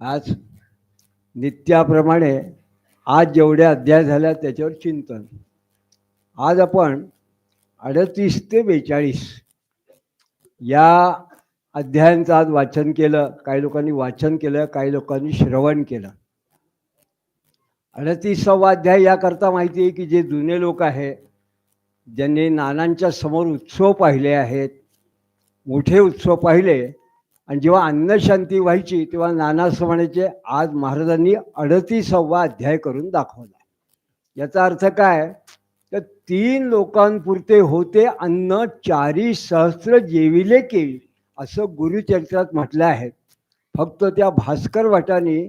आज नित्याप्रमाणे आज जेवढे अध्याय झाल्या त्याच्यावर चिंतन. आज आपण अडतीस ते बेचाळीस या अध्यायांचं आज वाचन केलं काही लोकांनी वाचन केलं काही लोकांनी श्रवण केलं. अडतीसावा अध्याय याकरता माहिती आहे की जे जुने लोक आहे ज्यांनी नानांच्या समोर उत्सव पाहिले आहेत मोठे उत्सव पाहिले आणि जेव्हा अन्नशांती व्हायची तेव्हा नाना समाजाचे म्हणायचे आज महाराजांनी अडतीसावा अध्याय करून दाखवला. याचा अर्थ काय? तर तीन लोकांपुरते होते अन्न चारी सहस्र जेविले केली असं गुरुचरित्रात म्हटलं आहे. फक्त त्या भास्कर भटाने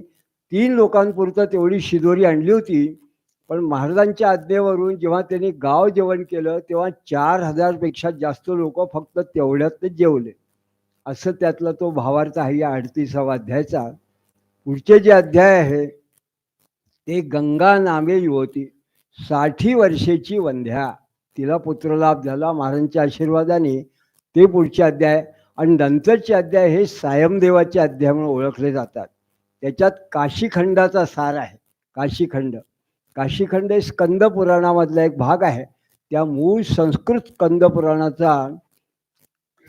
तीन लोकांपुरतं तेवढी शिदोरी आणली होती पण महाराजांच्या आज्ञेवरून जेव्हा त्यांनी गाव जेवण केलं तेव्हा चार हजारपेक्षा जास्त लोक फक्त तेवढ्यात जेवले. असं त्यातला तो भावार्थ आहे या अडतीसावा अध्यायाचा. पुढचे जे अध्याय आहे ते गंगा नामे युवती साठी वर्षेची वंध्या. तिला पुत्रलाभ झाला महाराजांच्या आशीर्वादाने ते पुढचे अध्याय. आणि नंतरचे अध्याय हे सायमदेवाचे अध्याय म्हणून ओळखले जातात. त्याच्यात काशीखंडाचा सार आहे. काशीखंड. काशीखंड हे स्कंद पुराणामधला एक भाग आहे. त्या मूळ संस्कृत स्कंद पुराणाचा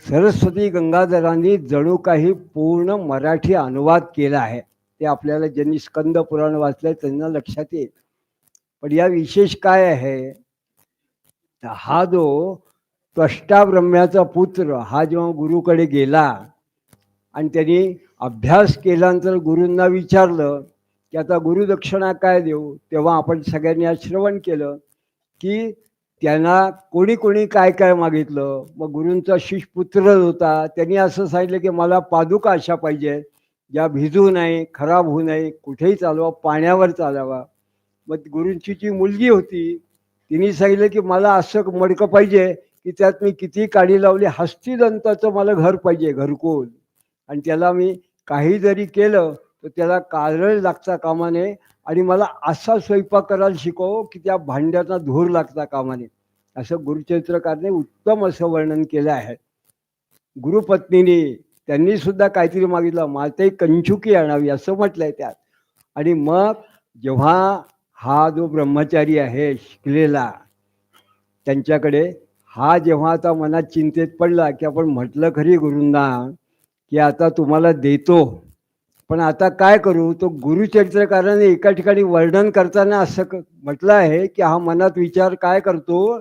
सरस्वती गंगाधरांनी जणू काही पूर्ण मराठी अनुवाद केला आहे. ते आपल्याला ज्यांनी स्कंद पुराण वाचलंय त्यांना लक्षात येईल. पण या विशेष काय आहे? हा जो त्वष्टा ब्रह्म्याचा पुत्र हा जेव्हा गुरुकडे गेला आणि त्यांनी अभ्यास केल्यानंतर गुरूंना विचारलं की आता गुरुदक्षिणा काय देऊ? तेव्हा आपण सगळ्यांनी आज श्रवण केलं की त्यांना कोणी कोणी काय काय मागितलं? मग गुरूंचा शिषपुत्र होता. त्यांनी असं सांगितलं की मला पादुका अशा पाहिजे ज्या भिजू नये खराब होऊ नये कुठेही चालवा पाण्यावर चालावा. मग गुरूंची जी मुलगी होती तिने सांगितलं की मला असं मडकं पाहिजे की त्यात मी किती काडी लावली हस्तिदंताचं मला घर पाहिजे घरकुल. आणि त्याला मी काही जरी केलं तर त्याला काजळ लागता कामा नये. आणि मला असा स्वयंपाक करायला शिकव की त्या भांड्याचा धूर लागता कामाने. असं गुरुचरित्रकारने उत्तम असं वर्णन केलं आहे. गुरुपत्नीने त्यांनी सुद्धा काहीतरी मागितलं. मला कंचुकी आणावी असं म्हटलंय त्यात. आणि मग जेव्हा हा जो ब्रह्मचारी आहे शिकलेला त्यांच्याकडे हा जेव्हा आता मनात चिंतेत पडला की आपण म्हटलं खरी गुरूंना की आता तुम्हाला देतो. पण आता काय करू? तो गुरुचरित्रकाराने एका ठिकाणी वर्णन करताना असं क- म्हटलं आहे की हा मनात विचार काय करतो?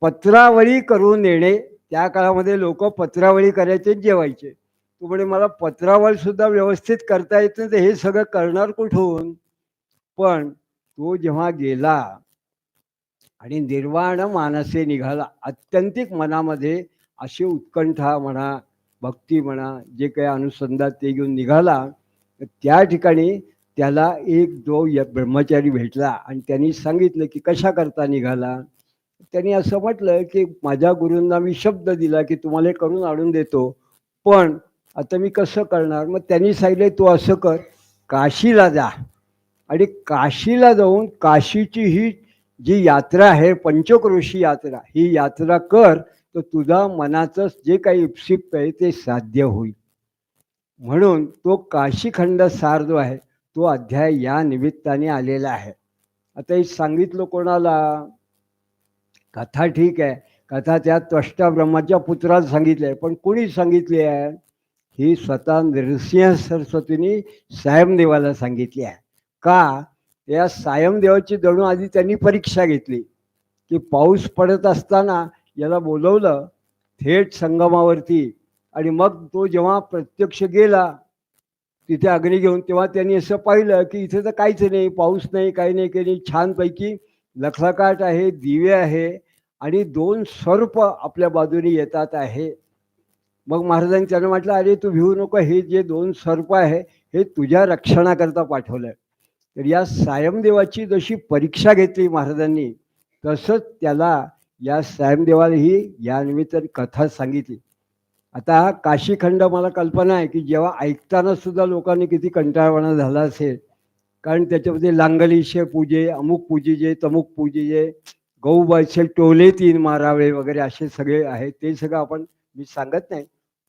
पत्रावळी करून येणे. त्या काळामध्ये लोक पत्रावळी करायचे जेवायचे. तू म्हणे मला पत्रावळ सुद्धा व्यवस्थित करता येत नाही तर हे सगळं करणार कुठून? पण तो जेव्हा गेला आणि निर्वाण मानसे निघाला अत्यंतिक मनामध्ये अशी उत्कंठा म्हणा भक्ती म्हणा जे काही अनुसंधान ते घेऊन निघाला त्या ठिकाणी त्याला एक जो य- ब्रह्मचारी भेटला आणि त्यांनी सांगितलं की कशा करता निघाला? त्यांनी असं म्हटलं की माझ्या गुरूंना मी शब्द दिला की तुम्हाला करून आणून देतो पण आता मी कसं करणार? मग त्यांनी सांगितलं तू असं कर काशीला जा. आणि काशीला जाऊन काशीची ही जी यात्रा आहे पंचक्रोशी यात्रा ही यात्रा कर तर तुझा मनाचं जे काही इप्सिप्त आहे ते साध्य होईल. म्हणून तो काशीखंड सार जो आहे तो अध्याय या निमित्ताने आलेला आहे. आता हे सांगितलं कोणाला? कथा ठीक आहे. कथा त्या त्वष्टा ब्रह्माच्या पुत्राला सांगितली आहे. पण कोणी सांगितली आहे? ही स्वतः नृसिंह सरस्वतीने सायमदेवाला सांगितली आहे. का? या सायमदेवाची जणू आधी त्यांनी परीक्षा घेतली. की पाऊस पडत असताना याला बोलवलं थेट संगमावरती. आणि मग तो जेव्हा प्रत्यक्ष गेला तिथे अग्नी घेऊन तेव्हा त्यांनी असं पाहिलं की इथे तर काहीच नाही पाऊस नाही काही नाही काही नाही. छानपैकी लखलकाट आहे दिवे आहे आणि दोन सर्प आपल्या बाजूने येतात आहे. मग महाराजांनी त्यांना म्हटलं अरे तू भिवू नको हे जे दोन सर्प आहे हे तुझ्या रक्षणाकरता पाठवलं तर या सायमदेवाची जशी परीक्षा घेतली महाराजांनी तसंच त्याला या सायमदेवाला ही या निमित्ताने कथा सांगितली. आता काशीखंड मला कल्पना आहे की जेव्हा ऐकताना सुद्धा लोकांनी किती कंटाळवाणा झाला असेल कारण त्याच्यामध्ये लांगलीशे पूजे अमुक पूजेचे तमुक पूजेजे गहू बायचे टोले तीन मारावे वगैरे असे सगळे आहेत ते सगळं आपण मी सांगत नाही.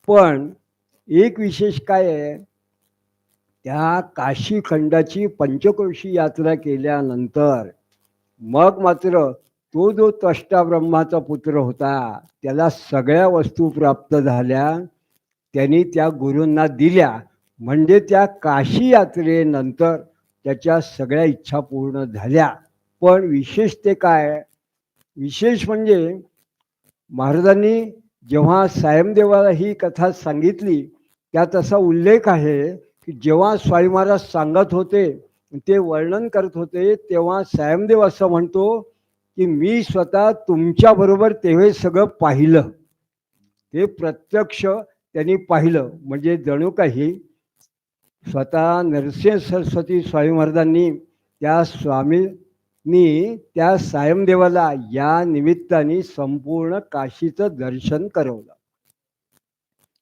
पण एक विशेष काय आहे त्या काशीखंडाची पंचक्रोशी यात्रा केल्यानंतर मग मात्र तो जो त्वष्टा ब्रह्माचा पुत्र होता त्याला सगळ्या वस्तू प्राप्त झाल्या त्यांनी त्या गुरूंना दिल्या. म्हणजे त्या काशी यात्रेनंतर त्याच्या सगळ्या इच्छा पूर्ण झाल्या. पण विशेष ते काय? विशेष म्हणजे महाराजांनी जेव्हा सायमदेवाला ही कथा सांगितली त्यात असा उल्लेख आहे की जेव्हा स्वामी महाराज सांगत होते ते वर्णन करत होते तेव्हा सायमदेव असं म्हणतो की मी स्वतः तुमच्याबरोबर तेव्हा सगळं पाहिलं. ते प्रत्यक्ष त्यांनी पाहिलं. म्हणजे जणू काही स्वतः नरसिंह सरस्वती स्वामी महाराजांनी त्या स्वामींनी त्या सायमदेवाला या निमित्ताने संपूर्ण काशीचं दर्शन करवलं.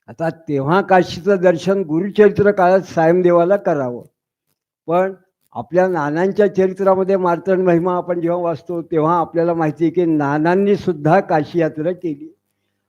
आता तेव्हा काशीचं दर्शन गुरुचरित्र काळात सायमदेवाला करावं. पण आपल्या नानांच्या चरित्रामध्ये मार्तंड महिमा आपण जेव्हा वाचतो तेव्हा आपल्याला माहिती आहे की नानांनी सुद्धा काशी यात्रा केली.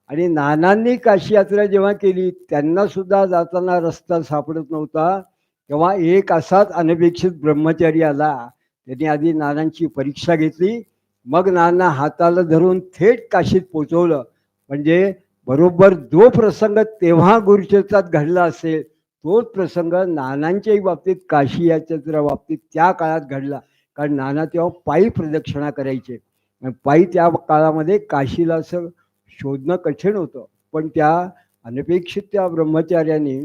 आणि नानांनी काशी यात्रा जेव्हा केली त्यांना सुद्धा जाताना रस्ता सापडत नव्हता. तेव्हा एक असाच अनपेक्षित ब्रह्मचारी आला. त्यांनी आधी नानांची परीक्षा घेतली. मग नाना हाताला धरून थेट काशीत पोचवलं. म्हणजे बरोबर जो प्रसंग तेव्हा गुरुचरित्रात घडला असेल तोच प्रसंग नानांच्याही बाबतीत काशी याच्या बाबतीत त्या काळात घडला. कारण नाना तेव्हा पायी प्रदक्षिणा करायचे. पायी त्या काळामध्ये काशीला असं शोधणं कठीण होतं. पण त्या अनपेक्षित त्या ब्रह्मचार्याने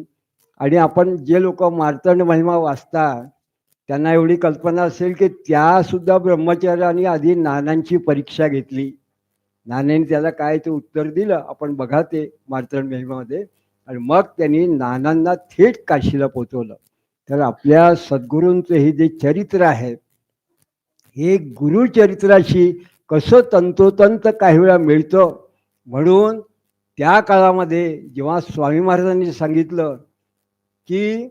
आणि आपण जे लोक मार्तंड महिमा वाचता त्यांना एवढी कल्पना असेल की त्यासुद्धा ब्रह्मचार्याने आधी नानांची परीक्षा घेतली. नाण्याने त्याला काय ते उत्तर दिलं? आपण बघा ते मार्तंड महिमामध्ये. आणि मग त्यांनी नानांना थेट काशीला पोचवलं. तर आपल्या सद्गुरूंचं हे जे चरित्र आहे हे गुरुचरित्राशी कसं तंतोतंत काही वेळा मिळतं म्हणून त्या काळामध्ये जेव्हा स्वामी महाराजांनी सांगितलं की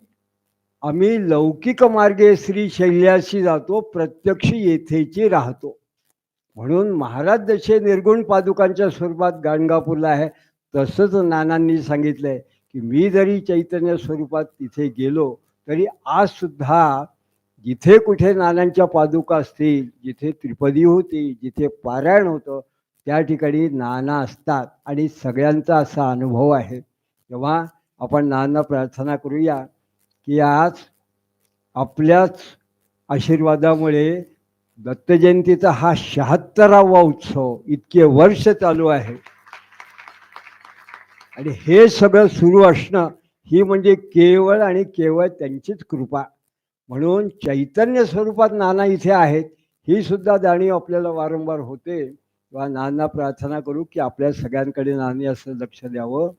आम्ही लौकिक मार्गे श्री शैल्याशी जातो प्रत्यक्ष येथेची राहतो. म्हणून महाराज जसे निर्गुण पादुकांच्या स्वरूपात गाणगापूरला आहे तसंच नानांनी सांगितलं आहे की मी जरी चैतन्य स्वरूपात तिथे गेलो तरी आज सुद्धा जिथे कुठे नानांच्या पादुका असतील जिथे त्रिपदी होती जिथे पारायण होतं त्या ठिकाणी नाना असतात. आणि सगळ्यांचा असा अनुभव आहे. तेव्हा आपण नाना प्रार्थना करूया की आज आपल्याच आशीर्वादामुळे दत्तजयंतीचा हा शहात्तरावा उत्सव इतके वर्ष चालू आहे. आणि हे सगळं सुरू असणं ही म्हणजे केवळ आणि केवळ त्यांचीच कृपा. म्हणून चैतन्य स्वरूपात नाना इथे आहेत ही सुद्धा जाणीव आपल्याला वारंवार होते. किंवा नाना प्रार्थना करू की आपल्या सगळ्यांकडे नानी असं लक्ष द्यावं.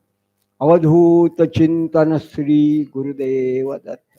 अवधूत चिंतन श्री गुरुदेव दत्त.